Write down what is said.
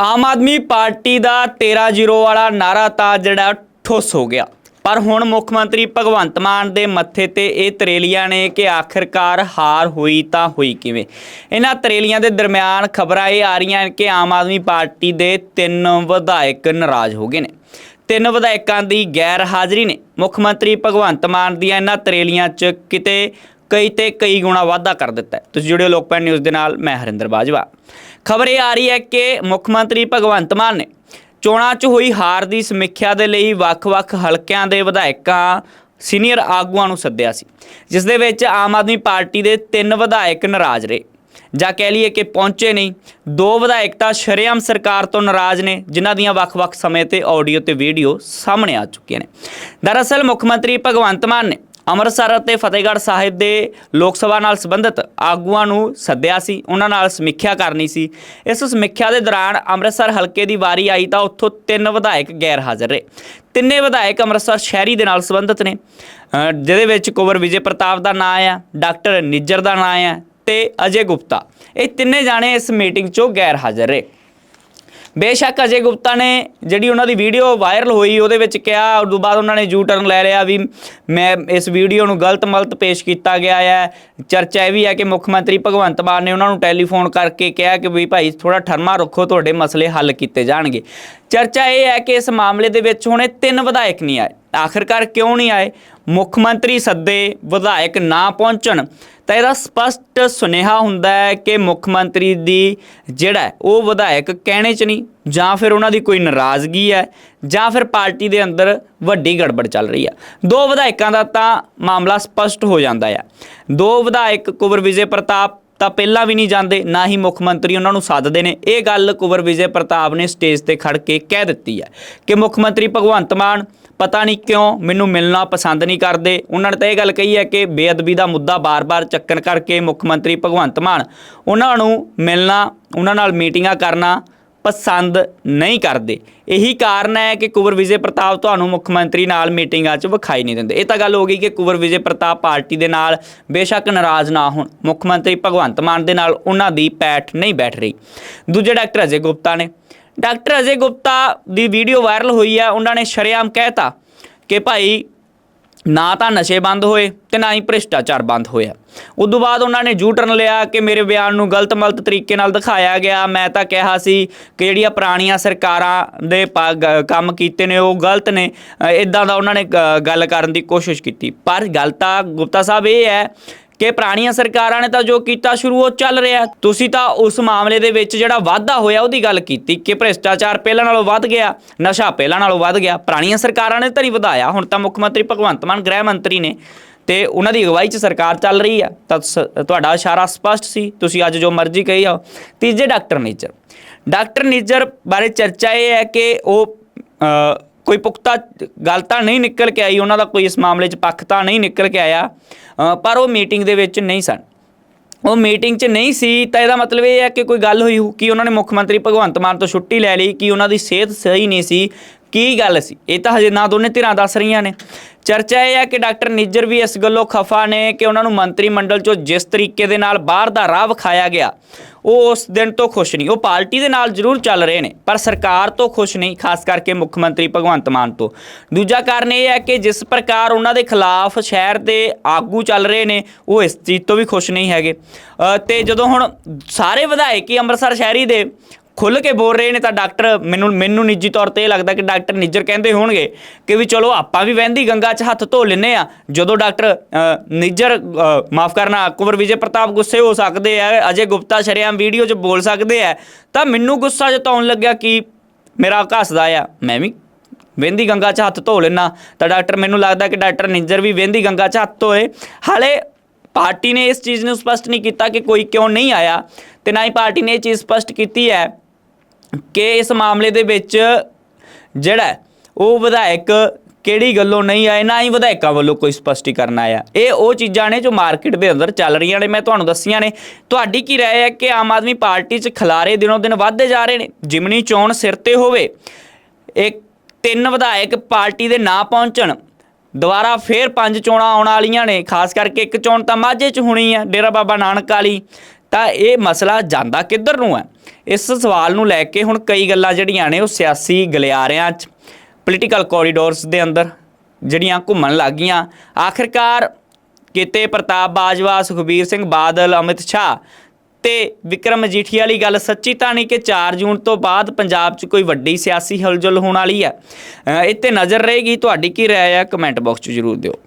Aam Aadmi party ਦਾ 13-0 ਵਾਲਾ ਨਾਰਾ ਤਾਂ ਜਿਹੜਾ ਠੁੱਸ ਹੋ ਗਿਆ। ਪਰ ਹੁਣ ਮੁੱਖ ਮੰਤਰੀ ਭਗਵੰਤ ਮਾਨ ਦੇ ਮੱਥੇ ਤੇ ਇਹ ਤਰੇਲੀਆਂ ਨੇ ਕਿ ਆਖਿਰਕਾਰ ਹਾਰ ਹੋਈ ਤਾਂ ਹੋਈ ਕਿਵੇਂ। ਇਹਨਾਂ ਤਰੇਲੀਆਂ ਦੇ ਦਰਮਿਆਨ ਖਬਰਾਂ ਇਹ ਆ ਰਹੀਆਂ ਕਿ ਆਮ ਆਦਮੀ ਪਾਰਟੀ ਦੇ ਤਿੰਨ ਵਿਧਾਇਕ ਨਾਰਾਜ਼ ਹੋ ਗਏ ਨੇ। ਤਿੰਨ ਵਿਧਾਇਕਾਂ ਦੀ ਗੈਰ ਹਾਜ਼ਰੀ ਨੇ। ਮੁੱਖ ਮੰਤਰੀ ਭਗਵੰਤ ਮਾਨ ਦੀਆਂ ਇਹਨਾਂ ਤਰੇਲੀਆਂ 'ਚ ਕਿਤੇ ਕਈ ਤੇ ਕਈ ਗੁਣਾ ਵਾਧਾ ਕਰ ਦਿੱਤਾ ਹੈ। ਤੁਸੀਂ ਜੁੜਿਓ ਲੋਕਪਾਲ ਨਿਊਜ਼ ਦੇ ਨਾਲ, ਮੈਂ ਹਰਿੰਦਰ ਬਾਜਵਾ। ਖਬਰ ਇਹ ਆ ਰਹੀ ਹੈ ਕਿ ਮੁੱਖ ਮੰਤਰੀ ਭਗਵੰਤ ਮਾਨ ਨੇ ਚੋਣਾਂ 'ਚ ਹੋਈ ਹਾਰ ਦੀ ਸਮੀਖਿਆ ਦੇ ਲਈ ਵੱਖ-ਵੱਖ ਹਲਕਿਆਂ ਦੇ ਵਿਧਾਇਕਾਂ, ਸੀਨੀਅਰ ਆਗੂਆਂ ਨੂੰ ਸੱਦਿਆ ਸੀ, ਜਿਸ ਦੇ ਵਿੱਚ ਆਮ ਆਦਮੀ ਪਾਰਟੀ ਦੇ ਤਿੰਨ ਵਿਧਾਇਕ ਨਾਰਾਜ਼ ਰਹੇ। ਜਾਂ ਕਹਿ ਲਈਏ ਕਿ ਪਹੁੰਚੇ ਨਹੀਂ, ਦੋ ਵਿਧਾਇਕ ਤਾਂ ਸ਼ਰੇਆਮ ਸਰਕਾਰ ਤੋਂ ਨਾਰਾਜ਼ ਨੇ, ਜਿਨ੍ਹਾਂ ਦੀਆਂ ਵੱਖ-ਵੱਖ ਸਮੇਂ ਤੇ ਆਡੀਓ ਤੇ ਵੀਡੀਓ ਸਾਹਮਣੇ ਆ ਚੁੱਕੀਆਂ ਨੇ। ਦਰਅਸਲ ਮੁੱਖ ਮੰਤਰੀ ਭਗਵੰਤ ਮਾਨ ਨੇ ਅੰਮ੍ਰਿਤਸਰ ਅਤੇ ਫਤਿਹਗੜ੍ਹ ਸਾਹਿਬ ਦੇ ਲੋਕ ਸਭਾ ਨਾਲ ਸੰਬੰਧਿਤ ਆਗੂਆਂ ਨੂੰ ਸੱਦਿਆ ਸੀ, ਉਹਨਾਂ ਨਾਲ ਸਮੀਖਿਆ ਕਰਨੀ ਸੀ। ਇਸ ਸਮੀਖਿਆ ਦੇ ਦੌਰਾਨ ਅੰਮ੍ਰਿਤਸਰ ਹਲਕੇ ਦੀ ਵਾਰੀ ਆਈ ਤਾਂ ਉੱਥੋਂ ਤਿੰਨ ਵਿਧਾਇਕ ਗੈਰ ਹਾਜ਼ਰ ਰਹੇ। ਤਿੰਨੇ ਵਿਧਾਇਕ ਅੰਮ੍ਰਿਤਸਰ ਸ਼ਹਿਰੀ ਦੇ ਨਾਲ ਸੰਬੰਧਿਤ ਨੇ ਜਿਹਦੇ ਵਿੱਚ ਕੁਵਰ ਵਿਜੇ ਪ੍ਰਤਾਪ ਦਾ ਨਾਂ ਆ, ਡਾਕਟਰ ਨਿੱਜਰ ਦਾ ਨਾਂ ਆ ਤੇ ਅਜੇ ਗੁਪਤਾ। ਇਹ ਤਿੰਨੇ ਜਾਣੇ ਇਸ ਮੀਟਿੰਗ 'ਚੋਂ ਗੈਰ ਹਾਜ਼ਰ ਰਹੇ। ਬੇਸ਼ੱਕ ਅਜੇ ਗੁਪਤਾ ਨੇ ਜਿਹੜੀ ਉਹਨਾਂ ਦੀ ਵੀਡੀਓ ਵਾਇਰਲ ਹੋਈ, ਉਹਦੇ ਵਿੱਚ ਕਿਹਾ, ਉਸ ਤੋਂ ਬਾਅਦ ਉਹਨਾਂ ਨੇ ਯੂ ਟਰਨ ਲੈ ਲਿਆ ਵੀ ਮੈਂ ਇਸ ਵੀਡੀਓ ਨੂੰ ਗਲਤ ਮਲਤ ਪੇਸ਼ ਕੀਤਾ ਗਿਆ ਹੈ। ਚਰਚਾ ਇਹ ਵੀ ਹੈ ਕਿ ਮੁੱਖ ਮੰਤਰੀ ਭਗਵੰਤ ਮਾਨ ਨੇ ਉਹਨਾਂ ਨੂੰ ਟੈਲੀਫੋਨ ਕਰਕੇ ਕਿਹਾ ਕਿ ਵੀ ਭਾਈ ਥੋੜਾ ਠਰਮਾ ਰੱਖੋ, ਤੁਹਾਡੇ ਮਸਲੇ ਹੱਲ ਕੀਤੇ ਜਾਣਗੇ। ਚਰਚਾ ਇਹ ਹੈ ਕਿ ਇਸ ਮਾਮਲੇ ਦੇ ਵਿੱਚ ਹੁਣੇ ਤਿੰਨ ਵਿਧਾਇਕ ਨਹੀਂ ਆਏ। ਆਖਿਰਕਾਰ ਕਿਉਂ ਨਹੀਂ ਆਏ? ਮੁੱਖ ਮੰਤਰੀ ਸੱਦੇ ਵਿਧਾਇਕ ਨਾ ਪਹੁੰਚਣ। ਤਾਂ ਇਹਦਾ ਸਪਸ਼ਟ ਸੁਨੇਹਾ ਹੁੰਦਾ ਹੈ ਕਿ ਮੁੱਖ ਮੰਤਰੀ ਦੀ ਜਿਹੜਾ ਉਹ ਵਿਧਾਇਕ ਕਹਿਣੇ ਚ ਨਹੀਂ, ਜਾਂ ਫਿਰ ਉਹਨਾਂ ਦੀ ਕੋਈ ਨਾਰਾਜ਼ਗੀ ਹੈ, ਜਾਂ ਫਿਰ ਪਾਰਟੀ ਦੇ ਅੰਦਰ ਵੱਡੀ ਗੜਬੜ ਚੱਲ ਰਹੀ ਹੈ। ਦੋ ਵਿਧਾਇਕਾਂ ਦਾ ਤਾਂ ਮਾਮਲਾ ਸਪਸ਼ਟ ਹੋ ਜਾਂਦਾ ਹੈ ਦੋ ਵਿਧਾਇਕ ਕੁਵਰ ਵਿਜੇ ਪ੍ਰਤਾਪ ਤਾਂ ਪਹਿਲਾਂ ਵੀ ਨਹੀਂ ਜਾਂਦੇ, ਨਾ ਹੀ ਮੁੱਖ ਮੰਤਰੀ ਉਹਨਾਂ ਨੂੰ ਸੱਦਦੇ ਨੇ। ਇਹ ਗੱਲ ਕੁਵਰ ਵਿਜੇ ਪ੍ਰਤਾਪ ਨੇ ਸਟੇਜ ਤੇ ਖੜ ਕੇ ਕਹਿ ਦਿੱਤੀ ਹੈ ਕਿ ਮੁੱਖ ਮੰਤਰੀ ਭਗਵੰਤ ਮਾਨ ਪਤਾ ਨਹੀਂ ਕਿਉਂ ਮੈਨੂੰ ਮਿਲਣਾ ਪਸੰਦ ਨਹੀਂ ਕਰਦੇ। ਉਹਨਾਂ ਨੇ ਤਾਂ ਇਹ ਗੱਲ ਕਹੀ ਹੈ ਕਿ ਬੇਅਦਬੀ ਦਾ ਮੁੱਦਾ ਬਾਰ-ਬਾਰ ਚੱਕਣ ਕਰਕੇ ਮੁੱਖ ਮੰਤਰੀ ਭਗਵੰਤ ਮਾਨ ਉਹਨਾਂ ਨੂੰ ਮਿਲਣਾ, ਉਹਨਾਂ ਨਾਲ ਮੀਟਿੰਗਾਂ ਕਰਨਾ ਪਸੰਦ ਨਹੀਂ ਕਰਦੇ। ਇਹੀ ਕਾਰਨ ਹੈ ਕਿ ਕੁਵਰ ਵਿਜੇ ਪ੍ਰਤਾਪ ਤੁਹਾਨੂੰ ਮੁੱਖ ਮੰਤਰੀ ਨਾਲ ਮੀਟਿੰਗਾਂ 'ਚ ਵਿਖਾਈ ਨਹੀਂ ਦਿੰਦੇ। ਇਹ ਤਾਂ ਗੱਲ ਹੋ ਗਈ ਕਿ ਕੁਵਰ ਵਿਜੇ ਪ੍ਰਤਾਪ ਪਾਰਟੀ ਦੇ ਨਾਲ ਬੇਸ਼ੱਕ ਨਾਰਾਜ਼ ਨਾ ਹੋਣ। ਮੁੱਖ ਮੰਤਰੀ ਭਗਵੰਤ ਮਾਨ ਦੇ ਨਾਲ ਉਹਨਾਂ ਦੀ ਪੈਠ ਨਹੀਂ ਬੈਠ ਰਹੀ। ਦੂਜੇ ਡਾਕਟਰ ਅਜੇ ਗੁਪਤਾ ਨੇ। ਡਾਕਟਰ ਅਜੇ ਗੁਪਤਾ ਦੀ ਵੀਡੀਓ ਵਾਇਰਲ ਹੋਈ ਹੈ ਉਹਨਾਂ ਨੇ ਸ਼ਰੇਆਮ ਕਹਿਤਾ ਕਿ ਭਾਈ ਨਾ ਤਾਂ ਨਸ਼ੇ ਬੰਦ ਹੋਏ ਤੇ ਨਾ ਹੀ ਭ੍ਰਿਸ਼ਟਾਚਾਰ ਬੰਦ ਹੋਇਆ। ਉਦੋਂ ਬਾਅਦ ਉਹਨਾਂ ਨੇ ਜੂ ਟਰਨ ਲਿਆ ਕਿ ਮੇਰੇ ਬਿਆਨ ਨੂੰ ਗਲਤ ਮਲਤ ਤਰੀਕੇ ਨਾਲ ਦਿਖਾਇਆ ਗਿਆ। ਮੈਂ ਤਾਂ ਕਿਹਾ ਸੀ ਕਿ ਜਿਹੜੀਆਂ ਪੁਰਾਣੀਆਂ ਸਰਕਾਰਾਂ ਦੇ ਪਾ- ਗ- ਕੰਮ ਕੀਤੇ ਨੇ, ਉਹ ਗਲਤ ਨੇ। ਇਦਾਂ ਦਾ ਉਹਨਾਂ ਨੇ ਗ- ਗੱਲ ਕਰਨ ਦੀ ਕੋਸ਼ਿਸ਼ ਕੀਤੀ। ਪਰ ਗੱਲ ਤਾਂ ਗੁਪਤਾ ਸਾਹਿਬ ਇਹ ਹੈ ਕਿ ਪੁਰਾਣੀਆਂ ਸਰਕਾਰਾਂ ਨੇ ਤਾਂ ਜੋ ਕੀਤਾ ਸ਼ੁਰੂ, ਉਹ ਚੱਲ ਰਿਹਾ। ਤੁਸੀਂ ਤਾਂ ਉਸ ਮਾਮਲੇ ਦੇ ਵਿੱਚ ਜਿਹੜਾ ਵਾਧਾ ਹੋਇਆ, ਉਹਦੀ ਗੱਲ ਕੀਤੀ ਕਿ ਭ੍ਰਿਸ਼ਟਾਚਾਰ ਪਹਿਲਾਂ ਨਾਲੋਂ ਵੱਧ ਗਿਆ, ਨਸ਼ਾ ਪਹਿਲਾਂ ਨਾਲੋਂ ਵੱਧ ਗਿਆ। ਪੁਰਾਣੀਆਂ ਸਰਕਾਰਾਂ ਨੇ ਤਾਂ ਨਹੀਂ ਵਧਾਇਆ। ਹੁਣ ਤਾਂ ਮੁੱਖ ਮੰਤਰੀ ਭਗਵੰਤ ਮਾਨ, ਗ੍ਰਹਿ ਮੰਤਰੀ ਨੇ। ਤੇ ਉਹਨਾਂ ਦੀ ਅਗਵਾਈ 'ਚ ਸਰਕਾਰ ਚੱਲ ਰਹੀ ਆ। ਤਾਂ ਸ- ਤੁਹਾਡਾ ਇਸ਼ਾਰਾ ਸਪਸ਼ਟ ਸੀ। ਤੁਸੀਂ ਅੱਜ ਜੋ ਮਰਜ਼ੀ ਕਹੀ ਜਾਓ। ਤੀਜੇ ਡਾਕਟਰ ਨੇਜਰ ਡਾਕਟਰ ਨੇਜਰ ਬਾਰੇ ਚਰਚਾ ਇਹ ਹੈ ਕਿ ਉਹ ਕੋਈ ਪੁਖਤਾ ਗੱਲ ਤਾਂ ਨਹੀਂ ਨਿਕਲ ਕੇ ਆਈ। ਉਹਨਾਂ ਦਾ ਕੋਈ ਇਸ ਮਾਮਲੇ 'ਚ ਪੱਖ ਤਾਂ ਨਹੀਂ ਨਿਕਲ ਕੇ ਆਇਆ। ਪਰ ਉਹ ਮੀਟਿੰਗ ਦੇ ਵਿੱਚ ਨਹੀਂ ਸਨ। ਉਹ ਮੀਟਿੰਗ 'ਚ ਨਹੀਂ ਸੀ। ਤਾਂ ਇਹਦਾ ਮਤਲਬ ਇਹ ਹੈ ਕਿ ਕੋਈ ਗੱਲ ਹੋਈ ਹੋ ਕਿ ਉਹਨਾਂ ਨੇ ਮੁੱਖ ਮੰਤਰੀ ਭਗਵੰਤ ਮਾਨ ਤੋਂ ਛੁੱਟੀ ਲੈ ਲਈ? ਕਿ ਉਹਨਾਂ ਦੀ ਸਿਹਤ ਸਹੀ ਨਹੀਂ ਸੀ? ਕੀ ਗੱਲ ਸੀ? ਇਹ ਤਾਂ ਹਜੇ ਨਾ ਦੋਨੇ ਧਿਰਾਂ ਦੱਸ ਰਹੀਆਂ ਨੇ। ਚਰਚਾ ਇਹ ਹੈ ਕਿ ਡਾਕਟਰ ਨਿੱਜਰ ਵੀ ਇਸ ਗੱਲੋਂ ਖਫਾ ਨੇ ਕਿ ਉਹਨਾਂ ਨੂੰ ਮੰਤਰੀ ਮੰਡਲ 'ਚੋਂ ਜਿਸ ਤਰੀਕੇ ਦੇ ਨਾਲ ਬਾਹਰ ਦਾ ਰਾਹ ਵਿਖਾਇਆ ਗਿਆ ਉਹ ਉਸ ਦਿਨ ਤੋਂ ਖੁਸ਼ ਨਹੀਂ। ਉਹ ਪਾਰਟੀ ਦੇ ਨਾਲ ਜ਼ਰੂਰ ਚੱਲ ਰਹੇ ਨੇ ਪਰ ਸਰਕਾਰ ਤੋਂ ਖੁਸ਼ ਨਹੀਂ ਖਾਸ ਕਰਕੇ ਮੁੱਖ ਮੰਤਰੀ ਭਗਵੰਤ ਮਾਨ ਤੋਂ। ਦੂਜਾ ਕਾਰਨ ਇਹ ਹੈ ਕਿ ਜਿਸ ਪ੍ਰਕਾਰ ਉਹਨਾਂ ਦੇ ਖਿਲਾਫ ਸ਼ਹਿਰ ਦੇ ਆਗੂ ਚੱਲ ਰਹੇ ਨੇ ਉਹ ਇਸ ਚੀਜ਼ ਤੋਂ ਵੀ ਖੁਸ਼ ਨਹੀਂ ਹੈਗੇ। ਅ, ਤੇ ਜਦੋਂ ਹੁਣ ਸਾਰੇ ਵਿਧਾਇਕ ਹੀ ਅੰਮ੍ਰਿਤਸਰ ਸ਼ਹਿਰੀ ਦੇ ਖੁੱਲ ਕੇ ਬੋਲ ਰਹੇ ਨੇ ਤਾਂ ਡਾਕਟਰ ਮੈਨੂੰ ਮੈਨੂੰ ਨਿੱਜੀ ਤੌਰ ਤੇ ਇਹ ਲੱਗਦਾ ਕਿ ਡਾਕਟਰ ਨਿੱਜਰ ਕਹਿੰਦੇ ਹੋਣਗੇ ਕਿ ਵੀ ਚਲੋ ਆਪਾਂ ਵੀ ਵਹਿੰਦੀ ਗੰਗਾ 'ਚ ਹੱਥ ਧੋ ਲੈਨੇ ਆ ਜਦੋਂ ਡਾਕਟਰ ਨਿੱਜਰ ਮਾਫ ਕਰਨਾ, ਕੁਵਰ ਵਿਜੇ ਪ੍ਰਤਾਪ ਗੁੱਸੇ ਹੋ ਸਕਦੇ ਆ, ਅਜੇ ਗੁਪਤਾ ਸ਼ਰੇਆਮ ਵੀਡੀਓ 'ਚ ਬੋਲ ਸਕਦੇ ਆ, ਤਾਂ ਮੈਨੂੰ ਗੁੱਸਾ ਜਤਾਉਣ ਲੱਗਿਆ ਕਿ ਮੇਰਾ ਘਸਦਾ ਆ, ਮੈਂ ਵੀ ਵਹਿੰਦੀ ਗੰਗਾ 'ਚ ਹੱਥ ਧੋ ਲੈਣਾ ਤਾਂ ਡਾਕਟਰ ਮੈਨੂੰ ਲੱਗਦਾ ਕਿ ਡਾਕਟਰ ਨਿੱਜਰ ਵੀ ਵਹਿੰਦੀ ਗੰਗਾ 'ਚ ਹੱਥ ਧੋਏ। ਹਾਲੇ ਪਾਰਟੀ ਨੇ ਇਸ ਚੀਜ਼ ਨੂੰ ਸਪਸ਼ਟ ਨਹੀਂ ਕੀਤਾ ਕਿ ਕੋਈ ਕਿਉਂ ਨਹੀਂ ਆਇਆ ਤੇ ਨਾ ਹੀ ਪਾਰਟੀ ਨੇ ਇਹ ਚੀਜ਼ ਸਪਸ਼ਟ ਕੀਤੀ ਹੈ। ਕਿ ਇਸ ਮਾਮਲੇ ਦੇ ਵਿੱਚ ਜਿਹੜਾ ਉਹ ਵਿਧਾਇਕ ਕਿਹੜੀ ਗੱਲੋਂ ਨਹੀਂ ਆਏ, ਨਾ ਹੀ ਵਿਧਾਇਕਾਂ ਵੱਲੋਂ ਕੋਈ ਸਪਸ਼ਟੀਕਰਨ ਆਇਆ। ਇਹ ਉਹ ਚੀਜ਼ਾਂ ਨੇ ਜੋ ਮਾਰਕੀਟ ਦੇ ਅੰਦਰ ਚੱਲ ਰਹੀਆਂ ਨੇ, ਮੈਂ ਤੁਹਾਨੂੰ ਦੱਸੀਆਂ ਨੇ। ਤੁਹਾਡੀ ਕੀ ਰਾਏ ਹੈ ਕਿ ਆਮ ਆਦਮੀ ਪਾਰਟੀ 'ਚ ਖਲਾਰੇ ਦਿਨੋਂ ਦਿਨ ਵੱਧਦੇ ਜਾ ਰਹੇ ਨੇ? ਜਿਮਨੀ ਚੋਣ ਸਿਰ ਤੇ ਹੋਵੇ ਇੱਕ ਤਿੰਨ ਵਿਧਾਇਕ ਪਾਰਟੀ ਦੇ ਨਾ ਪਹੁੰਚਣ, ਦੁਬਾਰਾ ਫੇਰ ਪੰਜ ਚੋਣਾਂ ਆਉਣ ਵਾਲੀਆਂ ਨੇ। ਖਾਸ ਕਰਕੇ ਇੱਕ ਚੋਣ ਤਾਂ ਮਾਝੇ 'ਚ ਹੋਣੀ ਆ, ਡੇਰਾ ਬਾਬਾ ਨਾਨਕ ਵਾਲੀ। ਤਾਂ ਇਹ ਮਸਲਾ ਜਾਂਦਾ ਕਿੱਧਰ ਨੂੰ ਹੈ? ਇਸ ਸਵਾਲ ਨੂੰ ਲੈ ਕੇ ਹੁਣ ਕਈ ਗੱਲਾਂ ਜਿਹੜੀਆਂ ਨੇ ਉਹ ਸਿਆਸੀ ਗਲਿਆਰਿਆਂ 'ਚ ਪੋਲੀਟੀਕਲ ਕੋਰੀਡੋਰਸ ਦੇ ਅੰਦਰ ਜਿਹੜੀਆਂ ਘੁੰਮਣ ਲੱਗੀਆਂ ਆਖਿਰਕਾਰ ਕਿਤੇ ਪ੍ਰਤਾਪ ਬਾਜਵਾ ਸੁਖਬੀਰ ਸਿੰਘ ਬਾਦਲ ਅਮਿਤ ਸ਼ਾਹ ਤੇ ਵਿਕਰਮ ਮਜੀਠੀਆ ਵਾਲੀ ਗੱਲ ਸੱਚੀ ਤਾਂ ਨਹੀਂ ਕਿ 4 ਜੂਨ ਤੋਂ ਬਾਅਦ ਪੰਜਾਬ 'ਚ ਕੋਈ ਵੱਡੀ ਸਿਆਸੀ ਹਲਚਲ ਹੋਣ ਵਾਲੀ ਹੈ। ਅ, ਇਹ ਤੇ ਨਜ਼ਰ ਰਹੇਗੀ ਤੁਹਾਡੀ ਕੀ ਰਾਏ ਹੈ? ਕਮੈਂਟ ਬਾਕਸ 'ਚ ਜ਼ਰੂਰ ਦਿਓ।